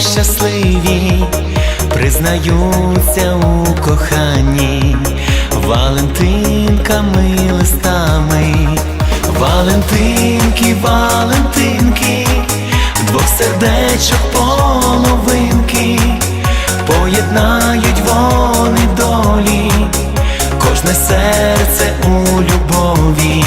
щасливі, признаються у коханні, Валентинками листами, Валентинки, Валентинки, двох сердечок половинки, поєднають вони долі, кожне серце у любові.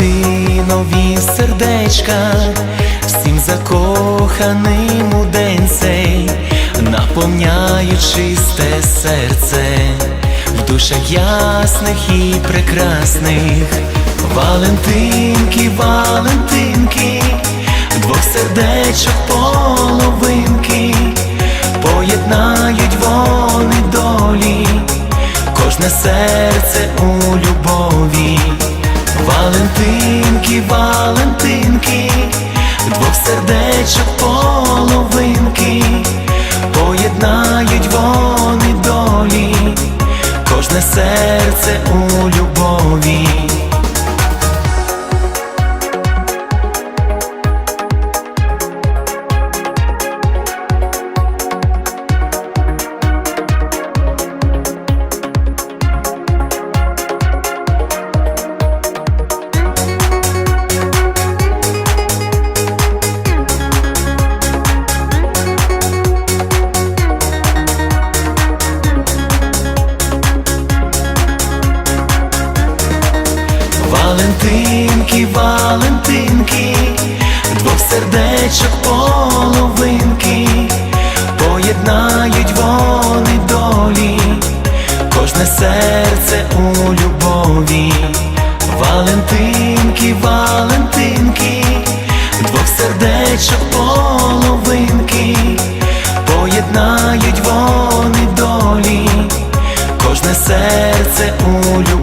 Валентинові сердечка, всім закоханим у день цей, наповняють чисте серце, в душах ясних і прекрасних. Валентинки, Валентинки, двох сердечок половинки, поєднають вони долі, кожне серце у любові. Валентинки, Валентинки, двох сердечок Валентинки, Валентинки, двох сердечок половинки, поєднають вони долі, кожне серце у любові, Валентинки, Валентинки, двох сердечок половинки, поєднають вони долі, кожне серце у любові.